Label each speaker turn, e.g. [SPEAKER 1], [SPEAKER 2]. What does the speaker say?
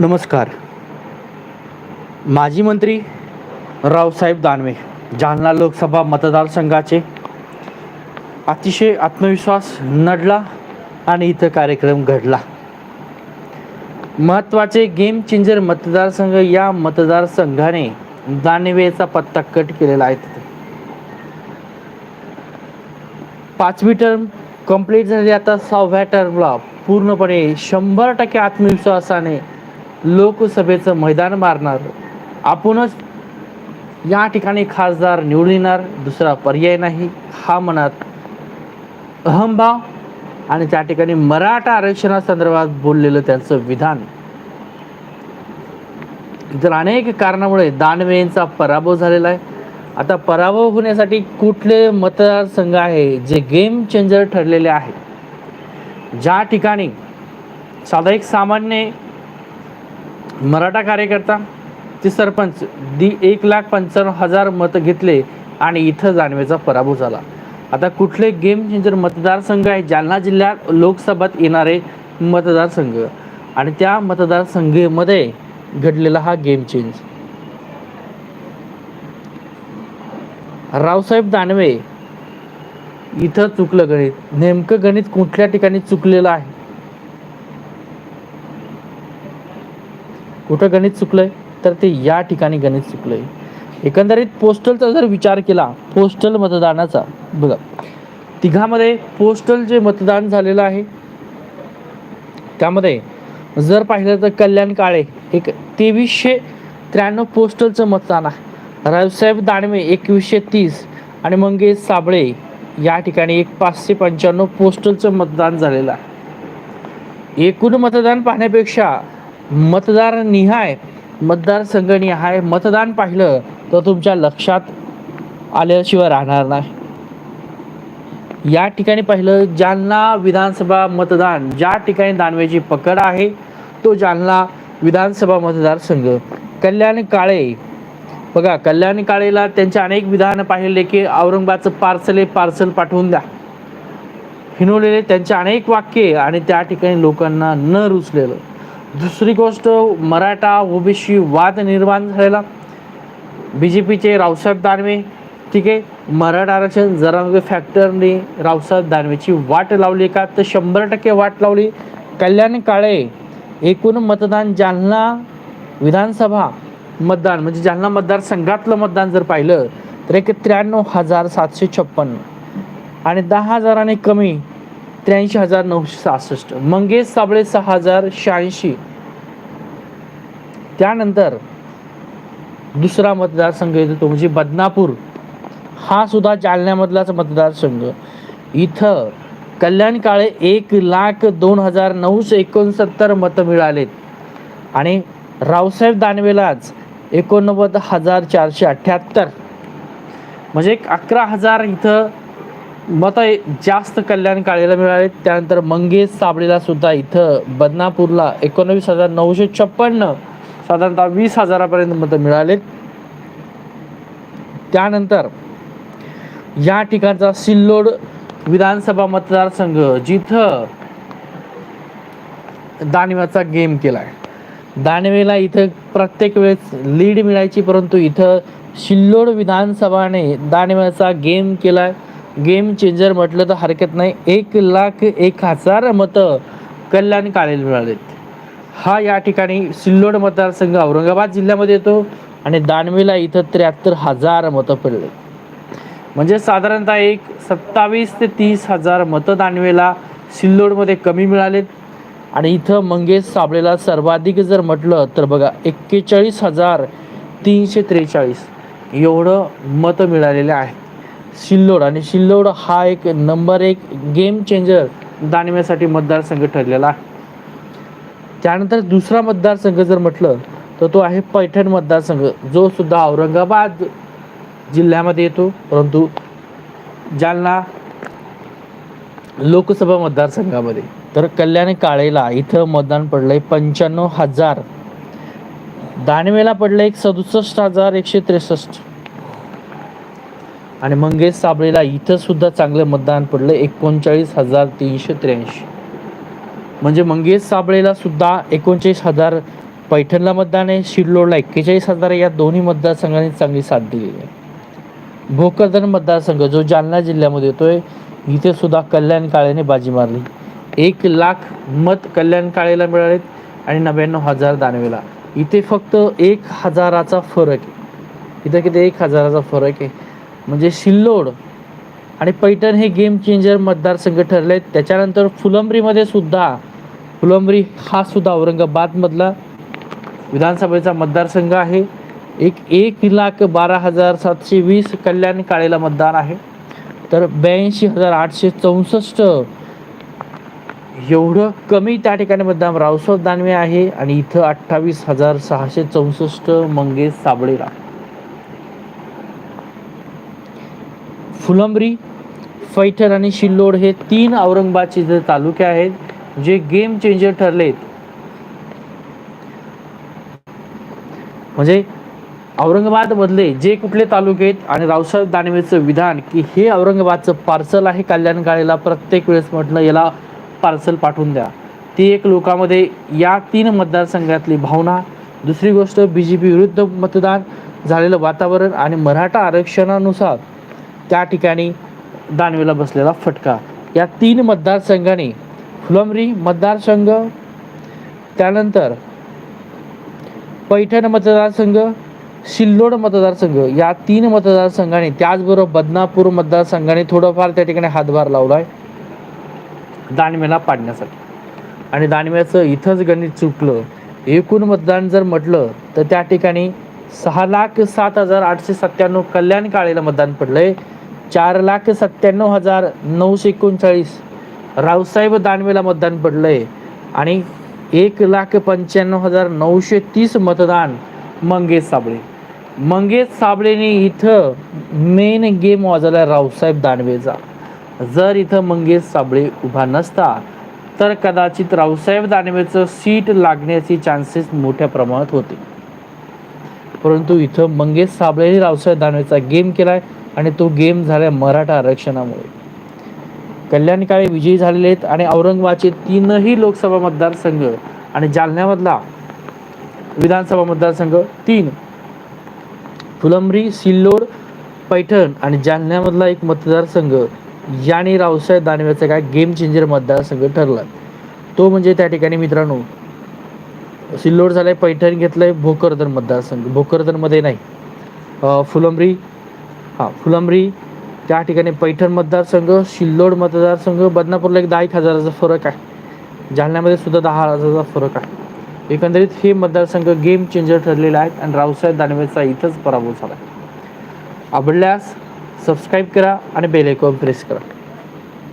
[SPEAKER 1] नमस्कार. माजी मंत्री रावसाहेब दानवे जालना लोकसभा मतदारसंघाचे अतिशय आत्मविश्वास नडला आणि इथं कार्यक्रम घडला. महत्त्वाचे गेम चेंजर मतदारसंघ या मतदारसंघाने दानवेचा पत्ता कट केलेला आहे तिथे. पाचवी टर्म कंप्लीट झाली. आता सहाव्या टर्मला पूर्णपणे शंभर टक्के आत्मविश्वासाने लोकसभेचं मैदान मारणार. आपणच या ठिकाणी खासदार निवडून येणार दुसरा पर्याय नाही. हा मनात अहमभाव आणि त्या ठिकाणी मराठा आरक्षणासंदर्भात बोललेलं त्यांचं विधान. तर अनेक कारणामुळे दानवेंचा पराभव झालेला आहे. आता पराभव होण्यासाठी कुठले मतदारसंघ आहे जे गेम चेंजर ठरलेले आहे? ज्या ठिकाणी साधा एक सामान्य मराठा कार्यकर्ता ते सरपंच दी एक लाख पंचावन्न हजार मतं घेतले आणि इथं जाणवेचा पराभव झाला. आता कुठले गेम चेंजर मतदारसंघ आहे? जालना जिल्ह्यात लोकसभेत येणारे मतदारसंघ. आणि त्या मतदारसंघामध्ये घडलेला हा गेम चेंज रावसाहेब दानवे इथं चुकलं गणित. नेमकं गणित कुठल्या ठिकाणी चुकलेलं आहे? कुठं गणित चुकलंय तर ते या ठिकाणी गणित चुकलंय. एकंदरीत पोस्टलचा जर विचार केला पोस्टल मतदानाचा बघा. तिघामध्ये पोस्टल जे मतदान झालेलं आहे त्यामध्ये जर पाहिलं तर कल्याण काळे एक तेवीसशे त्र्याण्णव पोस्टलचं मतदान आहे. रावसाहेब दानवे एकवीसशे तीस आणि मंगेश साबळे या ठिकाणी एक पाचशे पंच्याण्णव पोस्टलचं मतदान झालेलं आहे. एकूण मतदान पाहण्यापेक्षा मतदार निहाय मतदारसंघ निहाय मतदान पाहिलं तर तुमच्या लक्षात आल्याशिवाय राहणार नाही. या ठिकाणी पाहिलं जालना विधानसभा मतदान ज्या ठिकाणी दानवेची पकड आहे तो जालना विधानसभा मतदारसंघ कल्याण काळे बघा कल्याण काळेला त्यांचे अनेक विधान पाहिले की औरंगाबादचं पार्सल हे पार्सल पाठवून द्या. हिनवलेले त्यांचे अनेक वाक्ये आणि त्या ठिकाणी लोकांना न रुचलेलं. दुसरी गोष्ट मराठा ओबीसी वाद निर्माण झालेला. बी जे पीचे रावसाहेब दानवे ठीक आहे मराठा आरक्षण जरांगे फॅक्टरने रावसाहेब दानवेची वाट लावली का? तर शंभर टक्के वाट लावली. कल्याण काळे एकूण मतदान जालना विधानसभा मतदान म्हणजे जालना मतदारसंघातलं मतदान जर पाहिलं तर एक त्र्याण्णव हजार सातशे छप्पन्न आणि दहा हजाराने कमी त्र्याऐंशी हजार नऊशे सहासष्ट. मंगेश साबळे सहा हजार शहाऐंशी. त्यानंतर दुसरा मतदारसंघ येतो तो म्हणजे बदनापूर. हा सुद्धा जालन्यामधलाच मतदारसंघ. इथं कल्याण काळे एक लाख दोन हजार नऊशे एकोणसत्तर मतं मिळालेत. आणि रावसाहेब दानवेलाच एकोणनव्वद हजार चारशे अठ्ठ्याहत्तर म्हणजे एक अकरा हजार इथं मत जास्त कल्याण काळेला मिळाले त्यानंतर मंगेश साबळेला सुद्धा इथं बदनापूरला एकोणवीस हजार नऊशे छप्पन्न साधारणतः वीस हजारापर्यंत मतं मिळाले त्यानंतर या ठिकाणचा सिल्लोड विधानसभा मतदारसंघ जिथं दानवेचा गेम केलाय. दानवेला इथं प्रत्येक वेळेस लीड मिळायची परंतु इथं सिल्लोड विधानसभाने दानवेचा गेम केलाय. गेम चेंजर म्हटलं तर हरकत नाही. एक लाख एक हजार मतं कल्याण काळेला मिळालेत. हा या ठिकाणी सिल्लोड मतदारसंघ औरंगाबाद जिल्ह्यामध्ये येतो आणि दानवेला इथं त्र्याहत्तर हजार मतं पडले. म्हणजे साधारणतः एक सत्तावीस ते तीस हजार मतं दानवेला सिल्लोडमध्ये कमी मिळालेत. आणि इथं मंगेश साबळेला सर्वाधिक जर म्हटलं तर बघा एक्केचाळीस हजार तीनशे त्रेचाळीस एवढं मतं मिळालेले आहेत. सिल्लोड आणि सिल्लोड हा एक नंबर एक गेम चेंजर दानव्यासाठी मतदारसंघ ठरलेला आहे. त्यानंतर दुसरा मतदारसंघ जर म्हटलं तर तो आहे पैठण मतदारसंघ. जो सुद्धा औरंगाबाद जिल्ह्यामध्ये येतो. परंतु जालना लोकसभा मतदारसंघामध्ये. तर कल्याण काळेला इथं मतदान पडलंय पंच्याण्णव हजार. दानवेला पडलं एक सदुसष्ट हजार एकशे त्रेसष्ट. आणि मंगेश साबळेला इथं सुद्धा चांगलं मतदान पडलं. एकोणचाळीस हजार तीनशे त्र्याऐंशी. म्हणजे मंगेश साबळेला सुद्धा एकोणचाळीस हजार पैठणला मतदान आहे. शिरलोडला एक्केचाळीस हजार या दोन्ही मतदारसंघांनी चांगली साथ दिलेली आहे. भोकरदन मतदारसंघ जो जालना जिल्ह्यामध्ये येतोय इथे सुद्धा कल्याण काळेने बाजी मारली. एक लाख मत कल्याण काळेला मिळालेत आणि नव्याण्णव हजार दानवेला. इथे फक्त एक हजाराचा फरक आहे. इथं किती? एक हजाराचा फरक आहे. म्हणजे शिल्लोड आणि पैठण हे गेम चेंजर मतदारसंघ ठरले आहेत त्याच्यानंतर फुलंब्रीमध्ये सुद्धा फुलंब्री हा सुद्धा औरंगाबादमधला विधानसभेचा मतदारसंघ आहे. एक एक लाख बारा हजार सातशे वीस कल्याण काळेला मतदान आहे. तर ब्याऐंशी हजार आठशे चौसष्ट एवढं कमी त्या ठिकाणी मतदान. रावसाहेब दानवे आहे आणि इथं अठ्ठावीस हजार सहाशे चौसष्ट मंगेश साबळेला. फुलंब्री फैठर आणि शिल्लोड हे तीन औरंगाबादचे जे तालुके आहेत जे गेम चेंजर ठरलेत. म्हणजे औरंगाबाद मधले जे कुठले तालुके आहेत आणि रावसाहेब दानवेचं विधान की हे औरंगाबादचं पार्सल आहे कल्याणकाळीला प्रत्येक वेळेस म्हटलं याला पार्सल पाठवून द्या. ती एक लोकांमध्ये या तीन मतदारसंघातली भावना. दुसरी गोष्ट बी जे पी विरुद्ध मतदान झालेलं वातावरण आणि मराठा आरक्षणानुसार त्या ठिकाणी दानवेला बसलेला फटका. या तीन मतदारसंघाने फुलंबरी मतदारसंघ त्यानंतर पैठण मतदारसंघ सिल्लोड मतदारसंघ या तीन मतदारसंघाने त्याचबरोबर बदनापूर मतदारसंघाने थोडंफार त्या ठिकाणी हातभार लावला आहे दानवेला पाडण्यासाठी. आणि दानव्याचं इथंच गणित चुकलं एकूण मतदान जर म्हटलं तर त्या ठिकाणी सहा लाख सात हजार आठशे सत्त्याण्णव कल्याण काळेला मतदान पडलंय. चार लाख सत्त्याण्णव हजार नऊशे एकोणचाळीस. रावसाहेब दानवेला मतदान पडलंय. आणि एक लाख पंच्याण्णव हजार नऊशे तीस मतदान मंगेश साबळे. मंगेश साबळेने इथं मेन गेम वाजवला रावसाहेब दानवेचा. जर इथं मंगेश साबळे उभा नसता तर कदाचित रावसाहेब दानवेचं सीट लागण्याचे चान्सेस मोठ्या प्रमाणात होते. परंतु इथं मंगेश साबळेने रावसाहेब दानवेचा गेम केलाय. आणि तो गेम झाला मराठा आरक्षणामुळे. कल्याण काळे विजयी झालेले आहेत आणि औरंगाबादचे तीनही लोकसभा मतदारसंघ आणि जालन्यामधला विधानसभा मतदारसंघ तीन. फुलंब्री सिल्लोड पैठण आणि जालन्यामधला एक मतदारसंघ याने रावसाहेब दानवेचा काय गेम चेंजर मतदारसंघ ठरला. तो म्हणजे त्या ठिकाणी मित्रांनो सिल्लोड झालाय पैठण घेतलंय भोकरदन मतदारसंघ. भोकरदनमध्ये नाही. फुलंब्री हां फुलंब्री त्या ठिकाणी पैठण मतदारसंघ शिल्लोड मतदारसंघ बदनापूरला एक दहा एक हजाराचा फरक आहे. जालन्यामध्ये सुद्धा दहा हजाराचा फरक आहे. एकंदरीत हे मतदारसंघ गेम चेंजर ठरलेले आहेत आणि रावसाहेब दानवेचा इथंच पराभव झाला आवडल्यास सबस्क्राईब करा आणि बेल आयकॉन प्रेस करा.